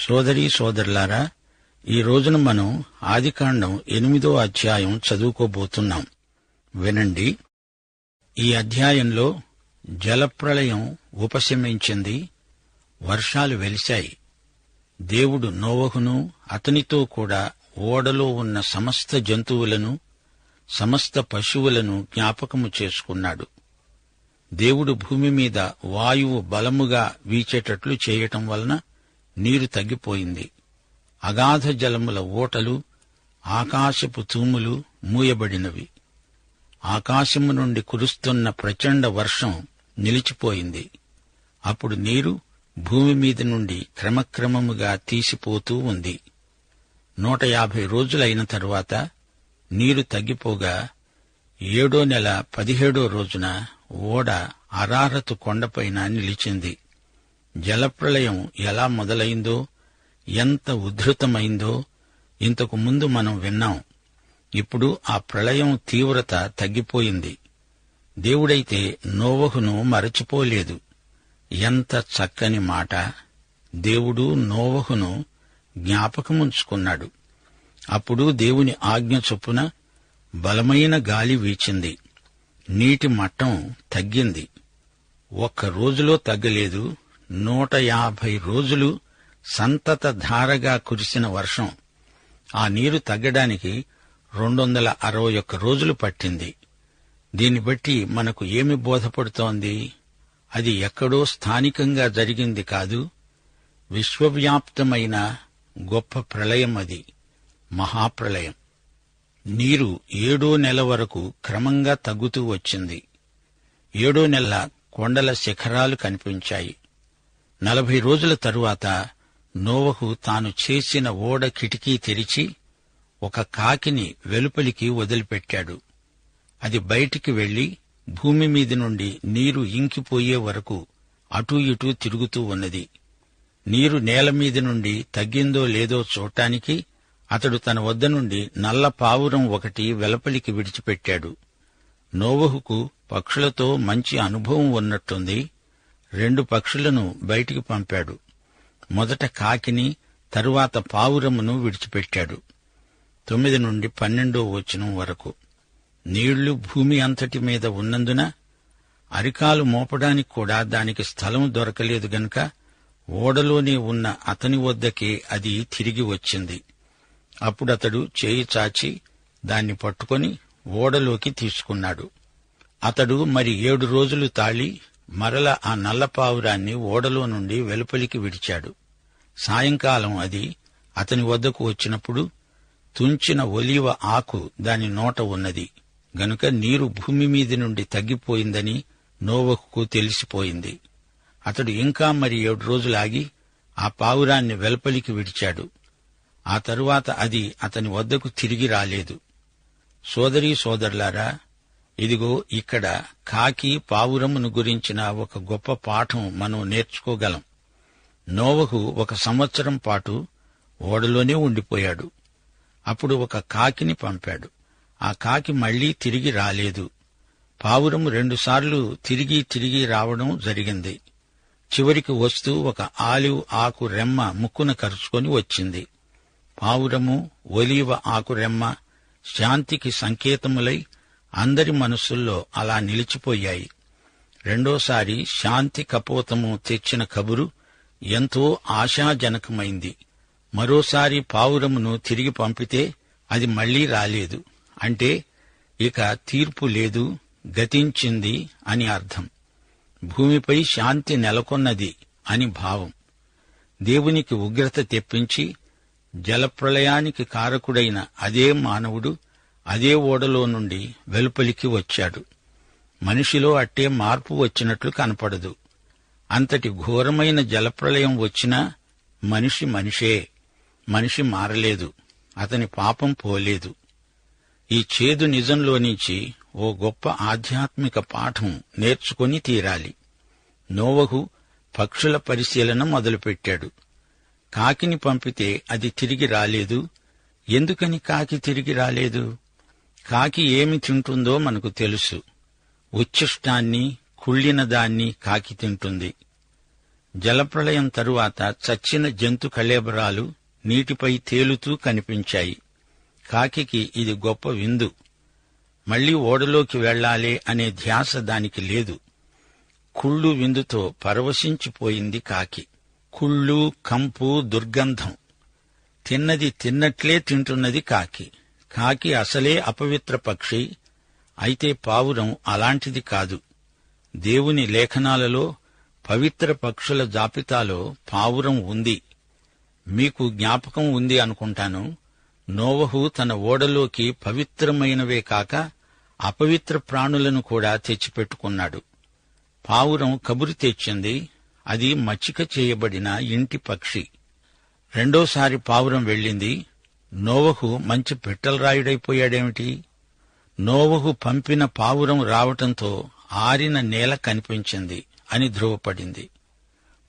సోదరీ సోదరులారా ఈ రోజున మనం ఆదికాండం ఎనిమిదో అధ్యాయం చదువుకోబోతున్నాం. వినండి. ఈ అధ్యాయంలో జలప్రళయం ఉపశమించింది వర్షాలు వెలిశాయి. దేవుడు నోవహును అతనితో కూడా ఓడలో ఉన్న సమస్త జంతువులను సమస్త పశువులను జ్ఞాపకము చేసుకున్నాడు. దేవుడు భూమి మీద వాయువు బలముగా వీచేటట్లు చేయటం వలన నీరు తగ్గిపోయింది. అగాధ జలముల ఓటలు ఆకాశపు తూములు మూయబడినవి. ఆకాశము నుండి కురుస్తున్న ప్రచండ వర్షం నిలిచిపోయింది. అప్పుడు నీరు భూమి మీద నుండి క్రమక్రమముగా తీసిపోతూ ఉంది. నూట యాభై రోజులైన తరువాత నీరు తగ్గిపోగా ఏడో నెల పదిహేడో రోజున ఓడ అరారతు కొండపైన నిలిచింది. జలప్రళయం ఎలా మొదలైందో ఎంత ఉద్ధృతమైందో ఇంతకు ముందు మనం విన్నాం. ఇప్పుడు ఆ ప్రళయం తీవ్రత తగ్గిపోయింది. దేవుడైతే నోవహును మరచిపోలేదు. ఎంత చక్కని మాట. దేవుడు నోవహును జ్ఞాపకముంచుకున్నాడు. అప్పుడు దేవుని ఆజ్ఞ చొప్పున బలమైన గాలి వీచింది. నీటి మట్టం తగ్గింది. ఒక్క రోజులో తగ్గలేదు. నూట యాభై రోజులు సంతత ధారగా కురిసిన వర్షం. ఆ నీరు తగ్గడానికి రెండు వందల అరవై ఒక్క రోజులు పట్టింది. దీన్ని బట్టి మనకు ఏమి బోధపడుతోంది? అది ఎక్కడో స్థానికంగా జరిగింది కాదు విశ్వవ్యాప్తమైన గొప్ప ప్రళయం అది మహాప్రళయం. నీరు ఏడో నెల వరకు క్రమంగా తగ్గుతూ వచ్చింది. ఏడో నెల కొండల శిఖరాలు కనిపించాయి. నలభై రోజుల తరువాత నోవహు తాను చేసిన ఓడ కిటికీ తెరిచి ఒక కాకిని వెలుపలికి వదిలిపెట్టాడు. అది బయటికి వెళ్ళి భూమి మీది నుండి నీరు ఇంకిపోయే వరకు అటూ ఇటూ తిరుగుతూ ఉన్నది. నీరు నేల మీది నుండి తగ్గిందో లేదో చూడటానికి అతడు తన వద్ద నుండి నల్ల పావురం ఒకటి వెలపలికి విడిచిపెట్టాడు. నోవహుకు పక్షులతో మంచి అనుభవం ఉన్నట్టుంది. రెండు పక్షులను బయటికి పంపాడు. మొదట కాకిని తరువాత పావురమును విడిచిపెట్టాడు. తొమ్మిది నుండి పన్నెండో వచనం వరకు. నీళ్ళు భూమి అంతటి మీద ఉన్నందున అరికాలు మోపడానికి కూడా దానికి స్థలం దొరకలేదు గనుక ఓడలోనే ఉన్న అతని వద్దకే అది తిరిగి వచ్చింది. అప్పుడతడు చేయి చాచి దాన్ని పట్టుకొని ఓడలోకి తీసుకున్నాడు. అతడు మరి ఏడు రోజులు తాళి మరల ఆ నల్లపావురాన్ని ఓడలో నుండి వెలుపలికి విడిచాడు. సాయంకాలం అది అతని వద్దకు వచ్చినప్పుడు తుంచిన ఒలివ ఆకు దాని నోట ఉన్నది. గనుక నీరు భూమి మీది నుండి తగ్గిపోయిందని నోవహుకు తెలిసిపోయింది. అతడు ఇంకా మరి ఏడు రోజులాగి ఆ పావురాన్ని వెలుపలికి విడిచాడు. ఆ తరువాత అది అతని వద్దకు తిరిగి రాలేదు. సోదరీ సోదరులారా ఇదిగో ఇక్కడ కాకి పావురమును గురించిన ఒక గొప్ప పాఠం మనం నేర్చుకోగలం. నోవహు ఒక సంవత్సరం పాటు ఓడలోనే ఉండిపోయాడు. అప్పుడు ఒక కాకిని పంపాడు. ఆ కాకి మళ్ళీ తిరిగి రాలేదు. పావురము రెండుసార్లు తిరిగి తిరిగి రావడం జరిగింది. చివరికి వస్తూ ఒక ఆలివ్ ఆకు రెమ్మ ముక్కున కరుచుకొని వచ్చింది. పావురము ఒలీవ ఆకు రెమ్మ శాంతికి సంకేతములై అందరి మనసుల్లో అలా నిలిచిపోయాయి. రెండోసారి శాంతి కపోతము తెచ్చిన కబురు ఎంతో ఆశాజనకమైంది. మరోసారి పావురమును తిరిగి పంపితే అది మళ్ళీ రాలేదు. అంటే ఇక తీర్పు లేదు గతించింది అని అర్థం. భూమిపై శాంతి నెలకొన్నది అని భావం. దేవునికి ఉగ్రత తెప్పించి జలప్రళయానికి కారకుడైన అదే మానవుడు అదే ఓడలో నుండి వెలుపలికి వచ్చాడు. మనిషిలో అట్టే మార్పు వచ్చినట్లు కనపడదు. అంతటి ఘోరమైన జలప్రళయం వచ్చినా మనిషి మనిషే. మనిషి మారలేదు. అతని పాపం పోలేదు. ఈ చేదు నిజంలో నుంచి ఓ గొప్ప ఆధ్యాత్మిక పాఠం నేర్చుకొని తీరాలి. నోవహు పక్షుల పరిశీలన మొదలుపెట్టాడు. కాకిని పంపితే అది తిరిగి రాలేదు. ఎందుకని కాకి తిరిగి రాలేదు? కాకి ఏమి తింటుందో మనకు తెలుసు. ఉచ్ఛిష్టాన్ని కుళ్ళిన దాన్ని కాకి తింటుంది. జలప్రళయం తరువాత చచ్చిన జంతు కళేబరాలు నీటిపై తేలుతూ కనిపించాయి. కాకికి ఇది గొప్ప విందు. మళ్ళీ ఓడలోకి వెళ్ళాలే అనే ధ్యాస దానికి లేదు. కుళ్ళు విందుతో పరవశించిపోయింది కాకి. కుళ్ళు కంపు దుర్గంధం. తిన్నది తిన్నట్లే తింటున్నది కాకి. కాకి అసలే అపవిత్ర పక్షి. అయితే పావురం అలాంటిది కాదు. దేవుని లేఖనాలలో పవిత్ర పక్షుల జాబితాలో పావురం ఉంది. మీకు జ్ఞాపకం ఉంది అనుకుంటాను. నోవహు తన ఓడలోకి పవిత్రమైనవే కాక అపవిత్ర ప్రాణులను కూడా తెచ్చిపెట్టుకున్నాడు. పావురం కబురు తెచ్చింది అది మచ్చిక చేయబడిన ఇంటి పక్షి. రెండోసారి పావురం వెళ్ళింది నోవహు మంచి పిట్టలరాయుడైపోయాడేమిటి? నోవహు పంపిన పావురం రావటంతో ఆరిన నేల కనిపించింది అని ధృవపడింది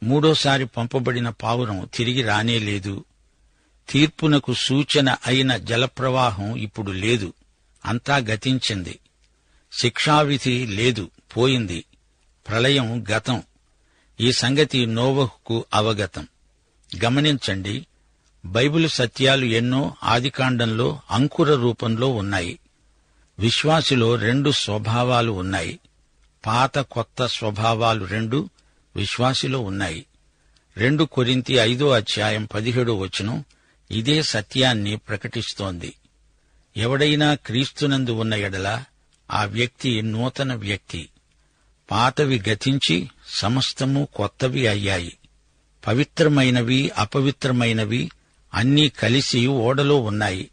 మూడోసారి పంపబడిన పావురం తిరిగి రానేలేదు తీర్పునకు సూచన అయిన జలప్రవాహం ఇప్పుడు లేదు. అంతా గతించింది. శిక్షావిధి లేదు పోయింది. ప్రళయం గతం. ఈ సంగతి నోవహుకు అవగతం. గమనించండి బైబిల్ సత్యాలు ఎన్నో ఆదికాండంలో అంకుర రూపంలో ఉన్నాయి. విశ్వాసిలో రెండు స్వభావాలు ఉన్నాయి. పాత కొత్త స్వభావాలు రెండు విశ్వాసిలో ఉన్నాయి. రెండు కొరింతి ఐదో అధ్యాయం పదిహేడో వచనం ఇదే సత్యాన్ని ప్రకటిస్తోంది. ఎవడైనా క్రీస్తునందు ఉన్న ఎడల ఆ వ్యక్తి నూతన వ్యక్తి. పాతవి గతించి సమస్తము కొత్తవి అయ్యాయి. పవిత్రమైనవి అపవిత్రమైనవి అన్నీ కలిసి ఓడలో ఉన్నాయి.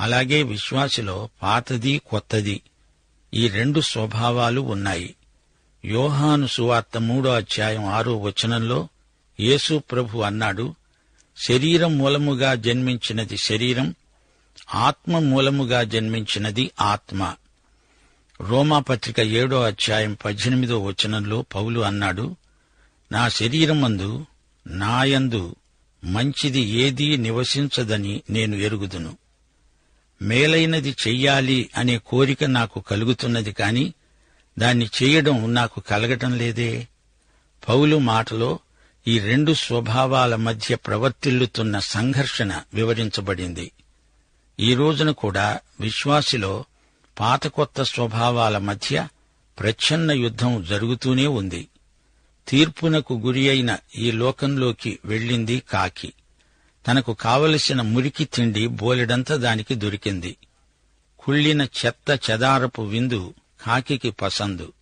అలాగే విశ్వాసిలో పాతది కొత్తది. ఈ రెండు స్వభావాలు ఉన్నాయి. యోహాను సువార్త మూడో అధ్యాయం ఆరో వచనంలో యేసు ప్రభు అన్నాడు శరీరం మూలముగా జన్మించినది శరీరం ఆత్మ మూలముగా జన్మించినది ఆత్మ. రోమాపత్రిక ఏడో అధ్యాయం పద్దెనిమిదో వచనంలో పౌలు అన్నాడు నా శరీరమందు నాయందు మంచిది ఏదీ నివసించదని నేను ఎరుగుదును. మేలైనది చెయ్యాలి అనే కోరిక నాకు కలుగుతున్నది కాని దాన్ని చేయడం నాకు కలగటం లేదే. పౌలు మాటలో ఈ రెండు స్వభావాల మధ్య ప్రవర్తిల్లుతున్న సంఘర్షణ వివరించబడింది. ఈ రోజున కూడా విశ్వాసిలో పాత కొత్త స్వభావాల మధ్య ప్రచ్ఛన్న యుద్ధం జరుగుతూనే ఉంది. తీర్పునకు గురి అయిన ఈ లోకంలోకి వెళ్ళింది కాకి. తనకు కావలసిన మురికి తిండి బోలెడంత దానికి దొరికింది. కుళ్ళిన చెత్త చెదారపు విందు కాకికి పసందు.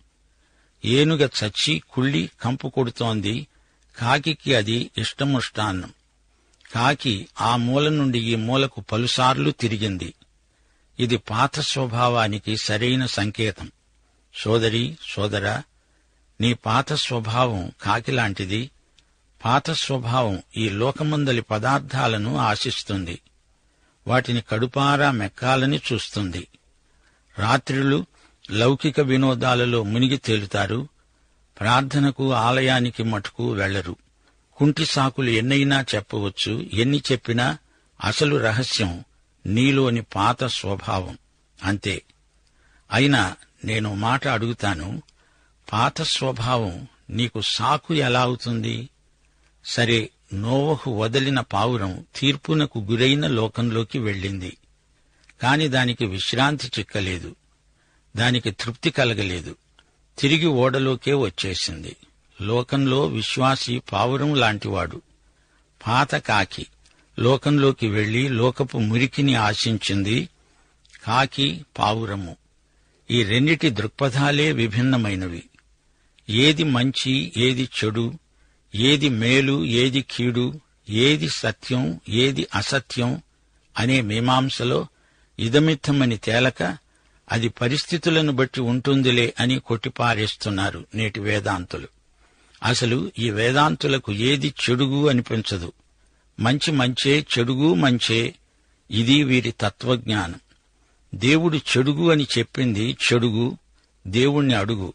ఏనుగ చచ్చి కుళ్ళి కంపు కొడుతోంది. కాకికి అది ఇష్టముష్టాన్నం. కాకి ఆ మూల నుండి ఈ మూలకు పలుసార్లు తిరిగింది. ఇది పాత స్వభావానికి సరైన సంకేతం. సోదరి సోదరా నీ పాత స్వభావం కాకిలాంటిది. పాత స్వభావం ఈ లోకమందలి పదార్థాలను ఆశిస్తుంది. వాటిని కడుపారా మెక్కాలని చూస్తుంది. రాత్రిళ్ళు లౌకిక వినోదాలలో మునిగి తేలుతారు. ప్రార్థనకు ఆలయానికి మటుకు వెళ్ళరు. కుంటి సాకులు ఎన్నైనా చెప్పవచ్చు. ఎన్ని చెప్పినా అసలు రహస్యం నీలోని పాత స్వభావం అంతే. అయినా నేను మాట అడుగుతాను. పాత స్వభావం నీకు సాకు ఎలా అవుతుంది? సరే నోవహు వదిలిన పావురం తీర్పునకు గురైన లోకంలోకి వెళ్ళింది. కాని దానికి విశ్రాంతి చిక్కలేదు. దానికి తృప్తి కలగలేదు. తిరిగి ఓడలోకే వచ్చేసింది. లోకంలో విశ్వాసి పావురం లాంటివాడు. పాత కాకి. లోకంలోకి వెళ్ళి లోకపు మురికిని ఆశించింది కాకి పావురము. ఈ రెండిటి దృక్పథాలే విభిన్నమైనవి. ఏది మంచి ఏది చెడు ఏది మేలు ఏది కీడు ఏది సత్యం ఏది అసత్యం అనే మీమాంసలో ఇదమిత్తమని తేలక అది పరిస్థితులను బట్టి ఉంటుందిలే అని కొట్టిపారేస్తున్నారు నేటి వేదాంతులు. అసలు ఈ వేదాంతులకు ఏది చెడుగు అనిపించదు. మంచి మంచే చెడుగు మంచే ఇది వీరి తత్వజ్ఞానం. దేవుడు చెడుగు అని చెప్పింది చెడుగు దేవుణ్ణి అడుగు.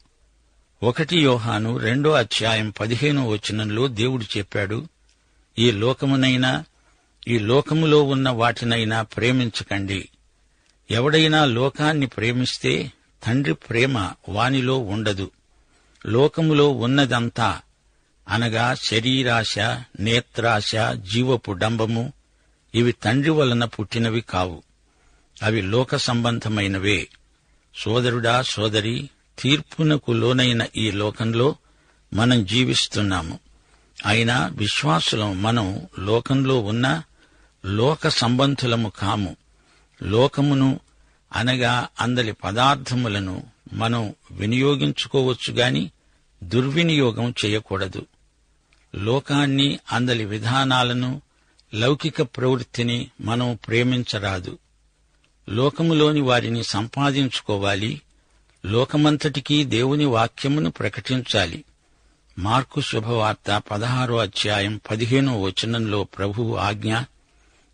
ఒకటి యోహాను రెండో అధ్యాయం పదిహేనో వచనంలో దేవుడు చెప్పాడు ఈ లోకమునైనా ఈ లోకములో ఉన్న వాటినైనా ప్రేమించకండి. ఎవడైనా లోకాన్ని ప్రేమిస్తే తండ్రి ప్రేమ వానిలో ఉండదు. లోకములో ఉన్నదంతా అనగా శరీరాశ నేత్రాశ జీవపు డంబము ఇవి తండ్రి వలన పుట్టినవి కావు. అవి లోక సంబంధమైనవే. సోదరుడా సోదరి తీర్పునకు లోనైన ఈ లోకంలో మనం జీవిస్తున్నాము. అయినా విశ్వాసులం మనం లోకంలో ఉన్న లోక సంబంధులము కాము. లోకమును అనగా అందలి పదార్థములను మనం వినియోగించుకోవచ్చు గాని దుర్వినియోగం చేయకూడదు. లోకాన్ని అందలి విధానాలను లౌకిక ప్రవృత్తిని మనం ప్రేమించరాదు. లోకములోని వారిని సంపాదించుకోవాలి లోకమంతటికీ దేవుని వాక్యమును ప్రకటించాలి. మార్కు శుభవార్త పదహారో అధ్యాయం పదిహేనో వచనంలో ప్రభువు ఆజ్ఞ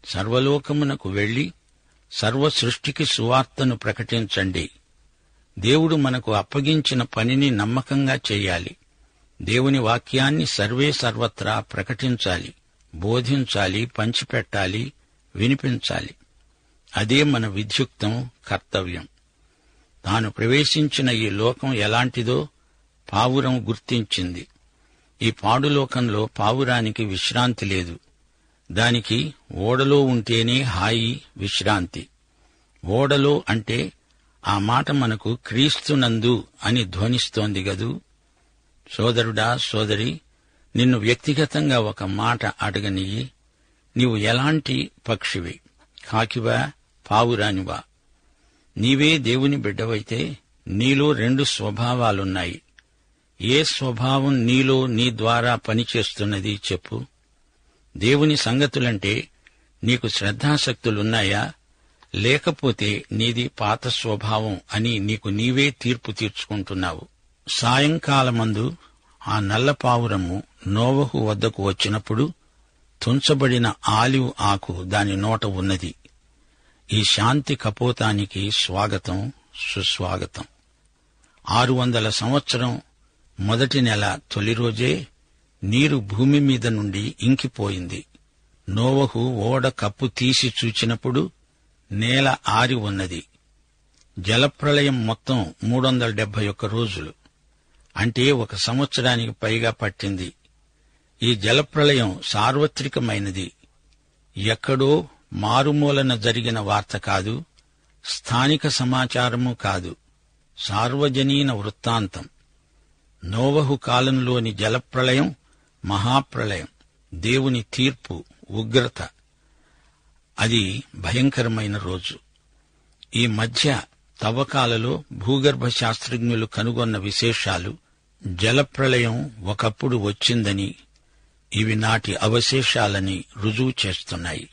సర్వలోకమునకు వెళ్ళి సర్వ సృష్టికి సువార్తను ప్రకటించండి. దేవుడు మనకు అప్పగించిన పనిని నమ్మకంగా చేయాలి. దేవుని వాక్యాన్ని సర్వే సర్వత్రా ప్రకటించాలి బోధించాలి పంచిపెట్టాలి వినిపించాలి. అదే మన విధ్యుక్తం కర్తవ్యం. తాను ప్రవేశించిన ఈ లోకం ఎలాంటిదో పావురం గుర్తించింది. ఈ పాడులోకంలో పావురానికి విశ్రాంతి లేదు. దానికి ఓడలో ఉంటేనే హాయి విశ్రాంతి. ఓడలో అంటే ఆ మాట మనకు క్రీస్తునందు అని ధ్వనిస్తోంది గదూ. సోదరుడా సోదరి నిన్ను వ్యక్తిగతంగా ఒక మాట అడగనియ్యి. నీవు ఎలాంటి పక్షివి? కాకివా పావురానివా నీవే దేవుని బిడ్డవైతే నీలో రెండు స్వభావాలున్నాయి. ఏ స్వభావం నీలో నీ ద్వారా పనిచేస్తున్నది చెప్పు. దేవుని సంగతులంటే నీకు శ్రద్ధాశక్తులున్నాయా? లేకపోతే నీది పాత స్వభావం అని నీకు నీవే తీర్పు తీర్చుకుంటున్నావు. సాయంకాలమందు ఆ నల్లపావురము నోవహు వద్దకు వచ్చినప్పుడు తుంచబడిన ఆలివ్ ఆకు దాని నోట ఉన్నది. ఈ శాంతి కపోతానికి స్వాగతం సుస్వాగతం. ఆరు వందల సంవత్సరం మొదటి నెల తొలి రోజే నీరు భూమి మీద నుండి ఇంకిపోయింది. నోవహు ఓడ కప్పు తీసి చూచినప్పుడు నేల ఆరి ఉన్నది. జలప్రళయం మొత్తం మూడు వందల డెబ్బై ఒక్క రోజులు. అంటే ఒక సంవత్సరానికి పైగా పట్టింది. ఈ జలప్రళయం సార్వత్రికమైనది. ఎక్కడో మారుమూలన జరిగిన వార్త కాదు స్థానిక సమాచారము కాదు సార్వజనీన వృత్తాంతం. నోవహు కాలంలోని జలప్రళయం మహాప్రళయం దేవుని తీర్పు ఉగ్రత. అది భయంకరమైన రోజు. ఈ మధ్య తవ్వకాలలో భూగర్భ శాస్త్రజ్ఞులు కనుగొన్న విశేషాలు జలప్రళయం ఒకప్పుడు వచ్చిందని ఇవి నాటి అవశేషాలని రుజువు చేస్తున్నాయి.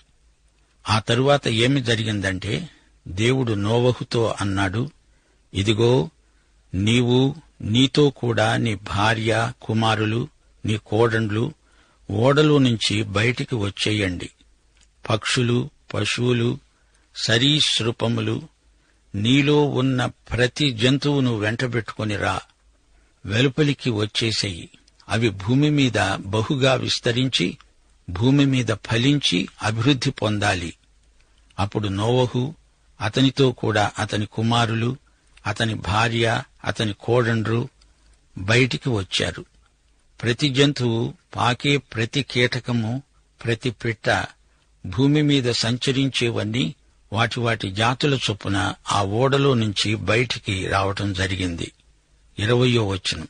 ఆ తరువాత ఏమి జరిగిందంటే దేవుడు నోవహుతో అన్నాడు ఇదిగో నీవు నీతో కూడా నీ భార్య కుమారులు నీ కోడండ్లు ఓడలో నుంచి బయటికి వచ్చేయండి. పక్షులు పశువులు సరీసృపములు నీలో ఉన్న ప్రతి జంతువును వెంటబెట్టుకుని రా. వెలుపలికి వచ్చేసేయి. అవి భూమి మీద బహుగా విస్తరించి భూమి మీద ఫలించి అభివృద్ధి పొందాలి. అప్పుడు నోవహు అతనితో కూడా అతని కుమారులు అతని భార్య అతని కోడండ్రు బయటికి వచ్చారు. ప్రతి జంతువు పాకే ప్రతి కీటకము ప్రతి పిట్ట భూమి మీద సంచరించేవన్నీ వాటి వాటి జాతుల చొప్పున ఆ ఓడలో నుంచి బయటికి రావటం జరిగింది. ఇరవయో వచనం.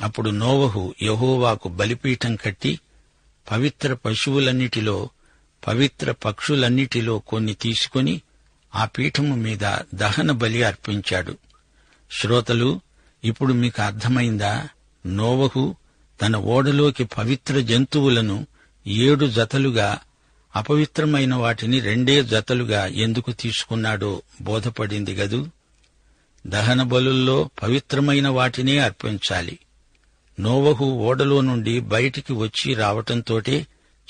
అప్పుడు నోవహు యహోవాకు బలిపీఠం కట్టి పవిత్ర పశువులన్నిటిలో పవిత్ర పక్షులన్నిటిలో కొన్ని తీసుకొని ఆ పీఠము మీద దహన బలి అర్పించాడు. శ్రోతలు ఇప్పుడు మీకు అర్థమైందా? నోవహు తన ఓడలోకి పవిత్ర జంతువులను ఏడు జతలుగా అపవిత్రమైన వాటిని రెండే జతలుగా ఎందుకు తీసుకున్నాడో బోధపడింది గదు? దహన బలుల్లో పవిత్రమైన వాటినే అర్పించాలి. నోవహు ఓడలో నుండి బయటికి వచ్చి రావటంతోటే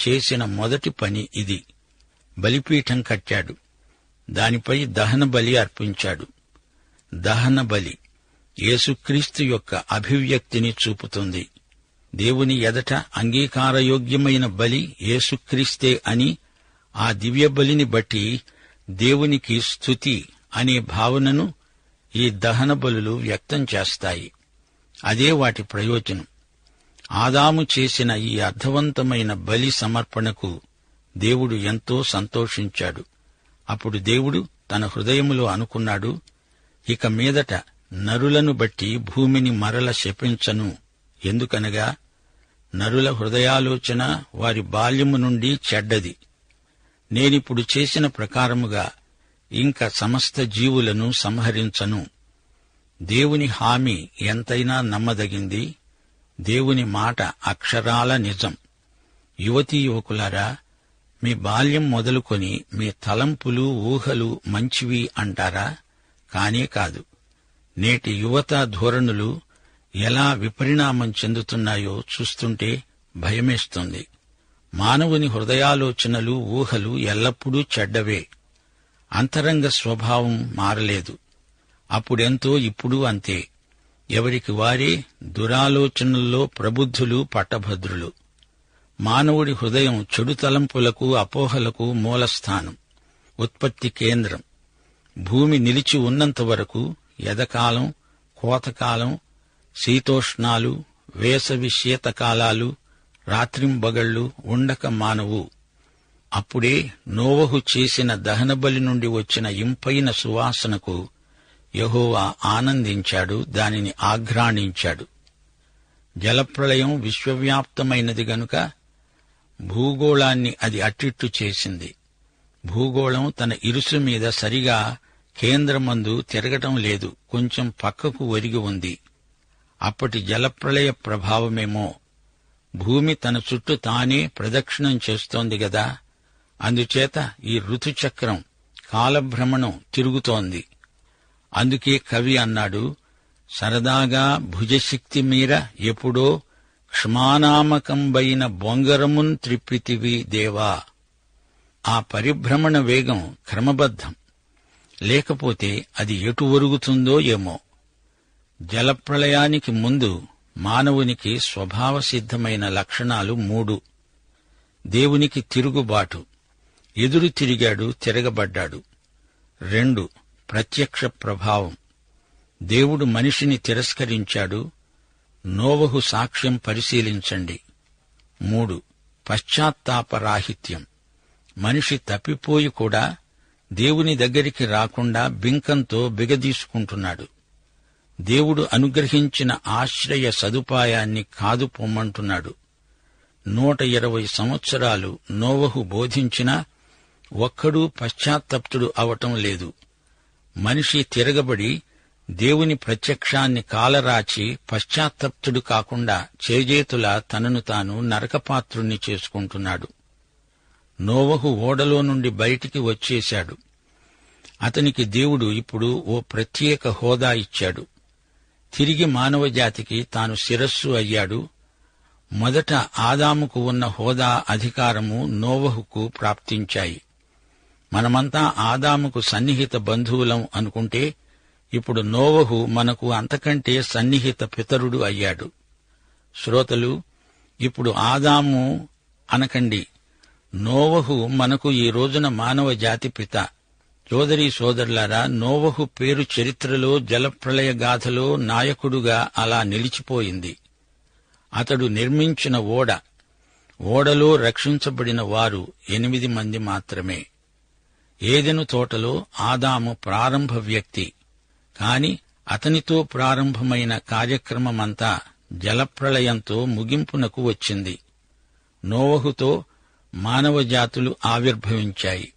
చేసిన మొదటి పని ఇది. బలిపీఠం కట్టాడు. దానిపై దహన బలి అర్పించాడు. దహన బలి యేసుక్రీస్తు యొక్క అభివ్యక్తిని చూపుతుంది. దేవుని ఎదట అంగీకారయోగ్యమైన బలి యేసుక్రీస్తే అని ఆ దివ్య బలిని బట్టి దేవునికి స్థుతి అనే భావనను ఈ దహన బలులు వ్యక్తం చేస్తాయి. అదే వాటి ప్రయోజనం. ఆదాము చేసిన ఈ అర్థవంతమైన బలి సమర్పణకు దేవుడు ఎంతో సంతోషించాడు. అప్పుడు దేవుడు తన హృదయములో అనుకున్నాడు ఇక మీదట నరులను బట్టి భూమిని మరల శపించను. ఎందుకనగా నరుల హృదయాలోచన వారి బాల్యము నుండి చెడ్డది. నేనిప్పుడు చేసిన ప్రకారముగా ఇంక సమస్త జీవులను సంహరించను. దేవుని హామీ ఎంతైనా నమ్మదగింది. దేవుని మాట అక్షరాల నిజం. యువతీ యువకులారా మీ బాల్యం మొదలుకొని మీ తలంపులు ఊహలు మంచివి అంటారా? కానే కాదు. నేటి యువత ధోరణులు ఎలా విపరిణామం చెందుతున్నాయో చూస్తుంటే భయమేస్తుంది. మానవుని హృదయాలోచనలు ఊహలు ఎల్లప్పుడూ చెడ్డవే. అంతరంగ స్వభావం మారలేదు. అప్పుడెంతో ఇప్పుడు అంతే. ఎవరికి వారే దురాలోచనల్లో ప్రబుద్ధులు పట్టభద్రులు. మానవుడి హృదయం చెడు తలంపులకు అపోహలకు మూలస్థానం. ఉత్పత్తి కేంద్రం. భూమి నిలిచి ఉన్నంత వరకు ఎదకాలం కోతకాలం శీతోష్ణాలు వేసవి శీతకాలాలు రాత్రింబగళ్ళు ఉండక మానవు. అప్పుడే నోవహు చేసిన దహనబలి నుండి వచ్చిన ఇంపైన సువాసనకు యహోవా ఆనందించాడు దానిని ఆఘ్రాణించాడు. జలప్రళయం విశ్వవ్యాప్తమైనది గనుక భూగోళాన్ని అది అట్టిట్టు చేసింది. భూగోళం తన ఇరుసు మీద సరిగా కేంద్రమందు తిరగటం లేదు కొంచెం పక్కకు ఒరిగి ఉంది. అప్పటి జలప్రళయ ప్రభావమేమో భూమి తన చుట్టూ తానే ప్రదక్షిణం చేస్తోంది గదా అందుచేత ఈ ఋతుచక్రం కాలభ్రమణం తిరుగుతోంది. అందుకే కవి అన్నాడు సరదాగా భుజశక్తి మీర ఎప్పుడో క్షమానామకంబైన బొంగరమున్ త్రిప్పితివి దేవా. ఆ పరిభ్రమణ వేగం క్రమబద్ధం. లేకపోతే అది ఎటు ఒరుగుతుందో ఏమో. జలప్రళయానికి ముందు మానవునికి స్వభావసిద్ధమైన లక్షణాలు మూడు. దేవునికి తిరుగుబాటు. ఎదురు తిరిగాడు తిరగబడ్డాడు. రెండు. ప్రత్యక్ష ప్రభావం. దేవుడు మనిషిని తిరస్కరించాడు. నోవహు సాక్ష్యం పరిశీలించండి. మూడు పశ్చాత్తాపరాహిత్యం. మనిషి తప్పిపోయి కూడా దేవుని దగ్గరికి రాకుండా బింకంతో బిగదీసుకుంటున్నాడు. దేవుడు అనుగ్రహించిన ఆశ్రయ సదుపాయాన్ని కాదు పొమ్మంటున్నాడు. నూట ఇరవై సంవత్సరాలు నోవహు బోధించినా ఒక్కడూ పశ్చాత్తప్తుడు అవటం లేదు. మనిషి తిరగబడి దేవుని ప్రత్యక్షాన్ని కాలరాచి పశ్చాత్తప్తుడు కాకుండా చేజేతుల తనను తాను నరకపాత్రుణ్ణి చేసుకుంటున్నాడు. నోవహు ఓడలో నుండి బయటికి వచ్చేశాడు. అతనికి దేవుడు ఇప్పుడు ఓ ప్రత్యేక హోదా ఇచ్చాడు. తిరిగి మానవజాతికి తాను శిరస్సు అయ్యాడు. మొదట ఆదాముకు ఉన్న హోదా అధికారము నోవహుకు ప్రాప్తించాయి. మనమంతా ఆదాముకు సన్నిహిత బంధువులం అనుకుంటే ఇప్పుడు నోవహు మనకు అంతకంటే సన్నిహిత పితరుడు అయ్యాడు. శ్రోతలు ఇప్పుడు ఆదాము అనకండి. నోవహు మనకు ఈ రోజున మానవ జాతి పిత. సోదరీ సోదరులారా నోవహు పేరు చరిత్రలో జలప్రళయ గాథలో నాయకుడుగా అలా నిలిచిపోయింది. అతడు నిర్మించిన ఓడ. ఓడలో రక్షించబడిన వారు ఎనిమిది మంది మాత్రమే. ఏదెను తోటలో ఆదాము ప్రారంభ వ్యక్తి. కాని అతనితో ప్రారంభమైన కార్యక్రమమంతా జలప్రళయంతో ముగింపునకు వచ్చింది. నోవహుతో మానవ జాతులు ఆవిర్భవించాయి.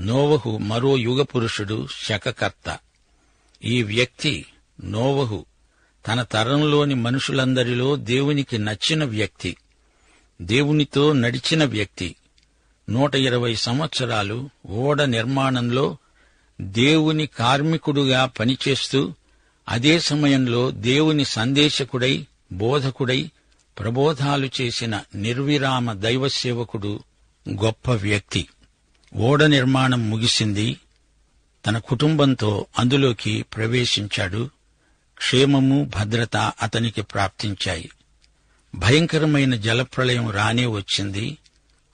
నోవహు మరో యుగ పురుషుడు శకకర్త. ఈ వ్యక్తి నోవహు తన తరంలోని మనుషులందరిలో దేవునికి నచ్చిన వ్యక్తి. దేవునితో నడిచిన వ్యక్తి. నూట ఇరవై సంవత్సరాలు ఓడ నిర్మాణంలో దేవుని కార్మికుడుగా పనిచేస్తూ అదే సమయంలో దేవుని సందేశకుడై బోధకుడై ప్రబోధాలు చేసిన నిర్విరామ దైవసేవకుడు గొప్ప వ్యక్తి. ఓడ నిర్మాణం ముగిసింది. తన కుటుంబంతో అందులోకి ప్రవేశించాడు. క్షేమము భద్రత అతనికి ప్రాప్తించాయి. భయంకరమైన జలప్రళయం రానే వచ్చింది.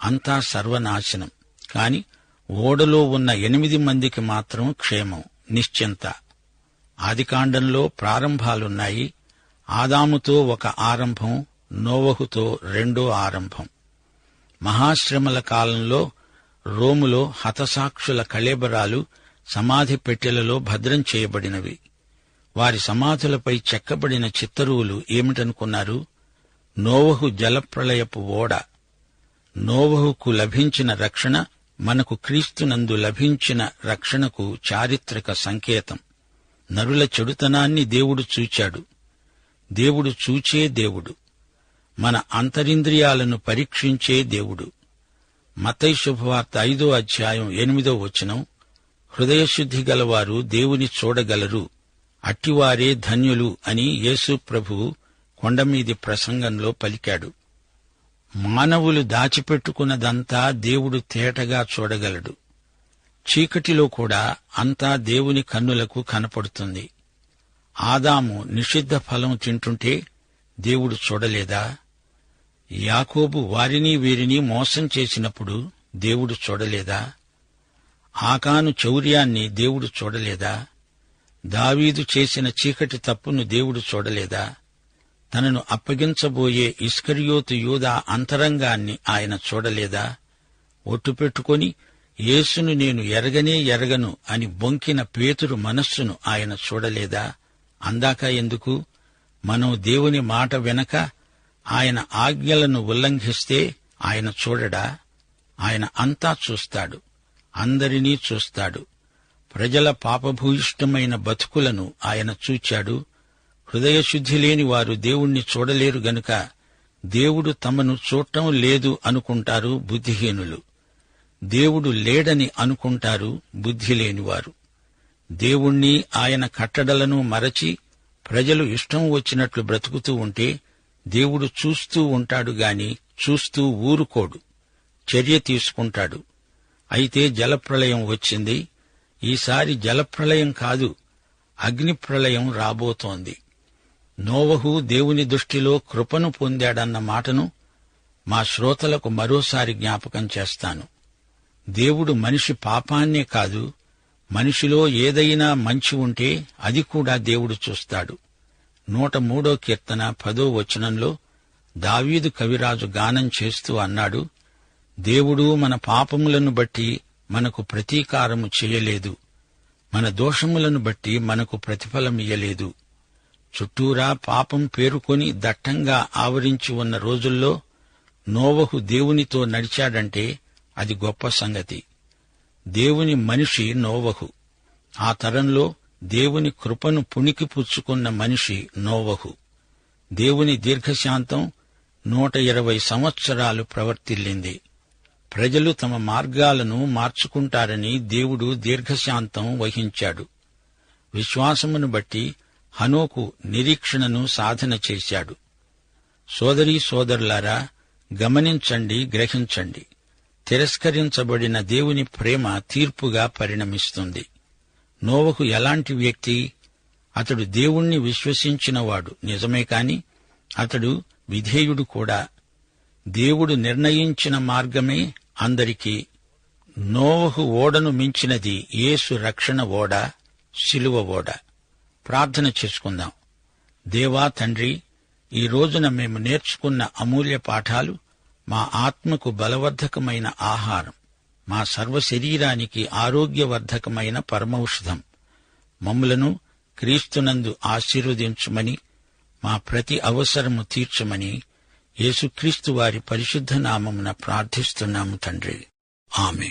అంతా సర్వనాశనం. కాని ఓడలో ఉన్న ఎనిమిది మందికి మాత్రం క్షేమం నిశ్చింత. ఆదికాండంలో ప్రారంభాలున్నాయి. ఆదాముతో ఒక ఆరంభం నోవహుతో రెండో ఆరంభం. మహాశ్రమల కాలంలో రోములో హతసాక్షుల కళేబరాలు సమాధి పెట్టెలలో భద్రం చేయబడినవి. వారి సమాధులపై చెక్కబడిన చిత్తరువులు ఏమిటనుకున్నారు? నోవహు జలప్రళయపు ఓడ. నోవహుకు లభించిన రక్షణ మనకు క్రీస్తునందు లభించిన రక్షణకు చారిత్రక సంకేతం. నరుల చెడుతనాన్ని దేవుడు చూచాడు. దేవుడు చూచే దేవుడు. మన అంతరింద్రియాలను పరీక్షించే దేవుడు. మతై శుభవార్త ఐదో అధ్యాయం ఎనిమిదో వచనం హృదయశుద్ధి గలవారు దేవుని చూడగలరు అట్టివారే ధన్యులు అని యేసు ప్రభువు కొండమీది ప్రసంగంలో పలికాడు. మానవులు దాచిపెట్టుకున్నదంతా దేవుడు తేటగా చూడగలడు. చీకటిలో కూడా అంతా దేవుని కన్నులకు కనపడుతుంది. ఆదాము నిషిద్ధ ఫలం తింటుంటే దేవుడు చూడలేదా? యాకోబు వారిని వీరిని మోసం చేసినప్పుడు దేవుడు చూడలేదా? ఆకాను చౌర్యాన్ని దేవుడు చూడలేదా? దావీదు చేసిన చీకటి తప్పును దేవుడు చూడలేదా? తనను అప్పగించబోయే ఇస్కరియోతు యూదా అంతరంగాన్ని ఆయన చూడలేదా? ఒట్టు పెట్టుకొని యేసును నేను ఎరగనే ఎరగను అని బొంకిన పేతురు మనస్సును ఆయన చూడలేదా? అందాక ఎందుకు? మనం దేవుని మాట వెనక ఆయన ఆజ్ఞలను ఉల్లంఘిస్తే ఆయన చూడడా? ఆయన అంతా చూస్తాడు అందరినీ చూస్తాడు. ప్రజల పాపభూయిష్టమైన బతుకులను ఆయన చూచాడు. హృదయశుద్ధి లేని వారు దేవుణ్ణి చూడలేరు గనుక దేవుడు తమను చూడటం లేదు అనుకుంటారు బుద్ధిహీనులు. దేవుడు లేడని అనుకుంటారు బుద్ధి లేనివారు దేవుణ్ణి ఆయన కట్టడలను మరచి ప్రజలు ఇష్టం వచ్చినట్లు బ్రతుకుతూ ఉంటే దేవుడు చూస్తూ ఉంటాడు గాని చూస్తూ ఊరుకోడు చర్య తీసుకుంటాడు. అయితే జలప్రళయం వచ్చింది. ఈసారి జలప్రళయం కాదు అగ్నిప్రళయం రాబోతోంది. నోవహు దేవుని దృష్టిలో కృపను పొందాడన్న మాటను మా శ్రోతలకు మరోసారి జ్ఞాపకం చేస్తాను. దేవుడు మనిషి పాపాన్నే కాదు మనిషిలో ఏదైనా మంచి ఉంటే అది కూడా దేవుడు చూస్తాడు. నూట మూడో కీర్తన పదో వచనంలో దావీదు కవిరాజు గానం చేస్తూ అన్నాడు దేవుడు మన పాపములను బట్టి మనకు ప్రతీకారము చేయలేదు. మన దోషములను బట్టి మనకు ప్రతిఫలమియ్యలేదు. చుట్టూరా పాపం పేరుకొని దట్టంగా ఆవరించి ఉన్న రోజుల్లో నోవహు దేవునితో నడిచాడంటే అది గొప్ప సంగతి. దేవుని మనిషి నోవహు. ఆ తరంలో దేవుని కృపను పుణికి పుచ్చుకున్న మనిషి నోవహు. దేవుని దీర్ఘశాంతం నూట ఇరవై సంవత్సరాలు ప్రవర్తిల్లింది. ప్రజలు తమ మార్గాలను మార్చుకుంటారని దేవుడు దీర్ఘశాంతం వహించాడు. విశ్వాసమును బట్టి హనోకు నిరీక్షణను సాధన చేశాడు. సోదరీ సోదరులారా గమనించండి గ్రహించండి. తిరస్కరించబడిన దేవుని ప్రేమ తీర్పుగా పరిణమిస్తుంది. నోవకు ఎలాంటి వ్యక్తి? అతడు దేవుణ్ణి విశ్వసించినవాడు నిజమే కాని అతడు విధేయుడు కూడా. దేవుడు నిర్ణయించిన మార్గమే అందరికీ. నోవహు ఓడను మించినది యేసు రక్షణ ఓడ శిలువ ఓడ. ప్రార్థన చేసుకుందాం. దేవా తండ్రి ఈ రోజున మేము నేర్చుకున్న అమూల్య పాఠాలు మా ఆత్మకు బలవర్ధకమైన ఆహారం మా సర్వ శరీరానికి ఆరోగ్యవర్ధకమైన పరమౌషధం. మమ్ములను క్రీస్తునందు ఆశీర్వదించుమని మా ప్రతి అవసరము తీర్చమని యేసుక్రీస్తు వారి పరిశుద్ధ నామమున ప్రార్థిస్తున్నాము తండ్రి. ఆమె